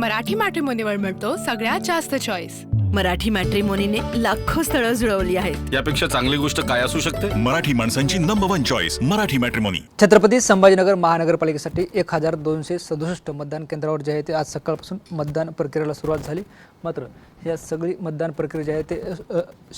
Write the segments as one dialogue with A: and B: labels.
A: मराठी मॅट्रिमोनीवर मिळतो सगळ्यात जास्त चॉईस
B: मराठी मॅट्रिमोनीने लाखो स्थळं जुळवली आहेत.
C: यापेक्षा चांगली गोष्ट काय असू शकते?
D: मराठी माणसांची number one choice Marathi matrimony
E: Chhatrapati Sambhajinagar महानगरपालिकेसाठी एक हजार दोनशे सदुसष्ट मतदान केंद्रावर जे आहे ते आज सकाळपासून मतदान प्रक्रियेला सुरुवात झाली. मात्र या सगळी मतदान प्रक्रिया जी आहे ते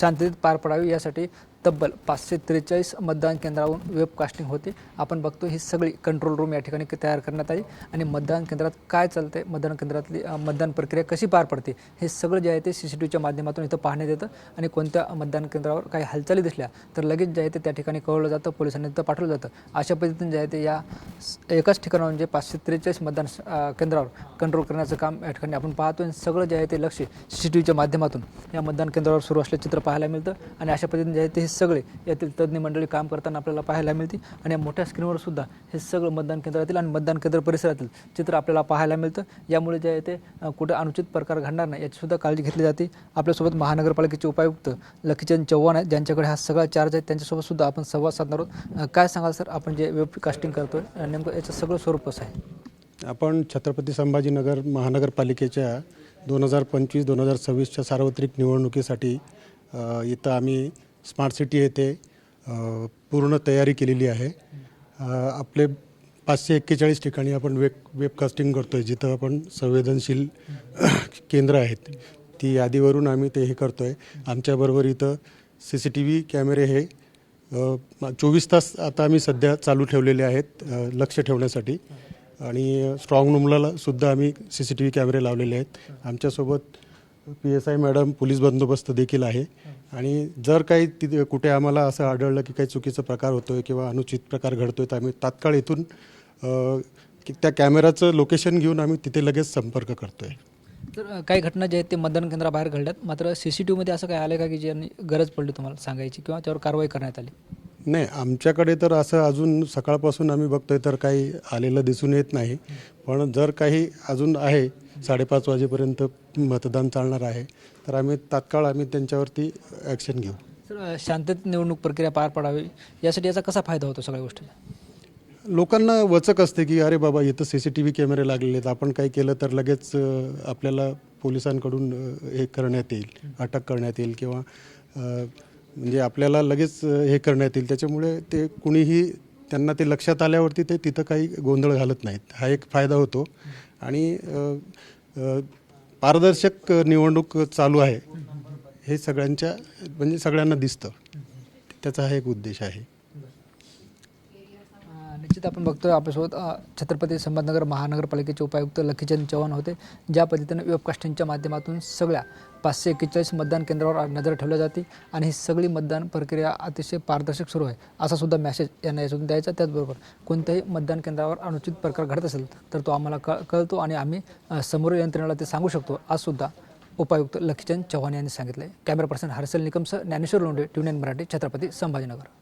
E: शांततेत पार पडावी यासाठी तब्बल पाचशे त्रेचाळीस मतदान केंद्रावरून वेबकास्टिंग होते. आपण बघतो ही सगळी कंट्रोल रूम या ठिकाणी तयार करण्यात आली. आणि मतदान केंद्रात काय चालतंय? मतदान केंद्रातली मतदान प्रक्रिया कशी पार पडते? हे सगळं जे आहे ते सी सी टी व्हीच्या माध्यमातून इथं पाहण्यात येतं. आणि कोणत्या मतदान केंद्रावर काही हालचाली दिसल्या तर लगेच जे आहे ते त्या ठिकाणी कळवलं जातं पोलिसांनी तिथं पाठवलं जातं. अशा पद्धतीने जे आहे ते या स- एकाच ठिकाणावर म्हणजे पाचशे त्रेचाळीस मतदान केंद्रावर कंट्रोल करण्याचं काम या ठिकाणी आपण पाहतो आणि सगळं जे आहे ते लक्ष सी सी टी व्हीच्या माध्यमातून या मतदान केंद्रावर सुरू असलेलं चित्र पाहायला मिळतं. आणि अशा पद्धतीने जे आहे ते सगळे यातील तज्ज्ञ मंडळी काम करताना आपल्याला पाहायला मिळते आणि या मोठ्या स्क्रीनवर सुद्धा हे सगळं मतदान केंद्रातील आणि मतदान केंद्र परिसरातील चित्र आपल्याला पाहायला मिळतं. यामुळे जे आहे ते कुठं अनुचित प्रकार घडणार नाही याची सुद्धा काळजी घेतली जाते. आपल्यासोबत महानगरपालिकेचे उपायुक्त लखीचंद चव्हाण आहेत ज्यांच्याकडे हा सगळा चार्ज आहे त्यांच्यासोबत सुद्धा आपण संवाद साधणार आहोत. काय सांगाल सर? आपण जे वेबकास्टिंग करतोय अ, नेमकं याचं सगळं स्वरूप कसं आहे?
F: आपण छत्रपती संभाजीनगर महानगरपालिकेच्या दोन हजार पंचवीस दोन हजार सव्वीसच्या सार्वत्रिक निवडणुकीसाठी इथं आम्ही स्मार्ट सिटी येथे पूर्ण तयारी केलेली आहे. आपले पाचशे एक्केचाळीस ठिकाणी आपण वेब वेबकास्टिंग करतो आहे जिथं आपण संवेदनशील केंद्र आहेत. ती यादीवरून आम्ही ते हे करतो आहे आमच्याबरोबर इथं सी सी टी व्ही कॅमेरे हे चोवीस तास आता आम्ही सध्या चालू ठेवलेले आहेत लक्ष ठेवण्यासाठी. आणि स्ट्रॉंग रूमला सुद्धा आम्ही सी सी टी व्ही कॅमेरे लावलेले आहेत. आमच्यासोबत P S I madam police बंदोबस्त देखील आहे. आणि जर काही तिथे कुठे आम्हाला असं आढळलं की काही चुकीचा प्रकार होतो आहे किंवा अनुचित प्रकार घडतो आहे तर आम्ही तात्काळ इथून की त्या कॅमेराचं लोकेशन घेऊन आम्ही तिथे लगेच संपर्क करतो आहे
E: तर काही घटना जे आहेत ते मतदान केंद्राबाहेर घडल्यात. मात्र सी सी टी व्हीमध्ये असं काय आलं का की ज्यांनी गरज पडली तुम्हाला सांगायची किंवा त्यावर कारवाई करण्यात आली?
F: नाही आमच्याकडे तर असं अजून सकाळपासून आम्ही बघतोय तर काही आलेलं दिसून येत नाही. पण जर काही अजून आहे साडेपाच वाजेपर्यंत मतदान चालणार आहे. तर आम्ही तात्काळ आम्ही त्यांच्यावरती ॲक्शन घेऊ.
E: शांततेत निवडणूक प्रक्रिया पार पडावी यासाठी याचा कसा फायदा होतो सगळ्या गोष्टीचा
F: लोकांना वचक असते की अरे बाबा इथं सी सी टी व्ही कॅमेरे लागलेले आहेत आपण काही केलं तर लगेच आपल्याला पोलिसांकडून हे करण्यात येईल अटक करण्यात येईल किंवा म्हणजे आपल्याला लगेच हे करण्यात येईल. त्याच्यामुळे ते कुणीही त्यांना ते लक्षात आल्यावरती ते तिथं काही गोंधळ घालत नाहीत. हा एक फायदा होतो. आणि पारदर्शक निवडणूक चालू आहे. हे सगळ्यांच्या म्हणजे सगळ्यांना दिसतं. त्याचा हा एक उद्देश आहे.
E: निश्चित आपण बघतोय आपल्यासोबत छत्रपती संभाजनगर महानगरपालिकेचे उपायुक्त लखीचंद चव्हाण होते ज्या पद्धतीने वेबकास्टिंगच्या माध्यमातून सगळ्या पाचशे एक्केचाळीस मतदान केंद्रावर नजर ठेवली जाते आणि ही सगळी मतदान प्रक्रिया अतिशय पारदर्शक सुरू आहे असा सुद्धा मेसेज यांना याच्यातून द्यायचा. त्याचबरोबर कोणत्याही मतदान केंद्रावर अनुचित प्रकार घडत असेल तर तो आम्हाला कळ कळतो आणि आम्ही समोर यंत्रणेला ते सांगू शकतो आजसुद्धा उपायुक्त लखीचंद चव्हाण यांनी सांगितलं आहे कॅमेरा पर्सन हर्षल निकमसह ज्ञानेश्वर लोंढे ट्युनियन मराठी छत्रपती संभाजीनगर.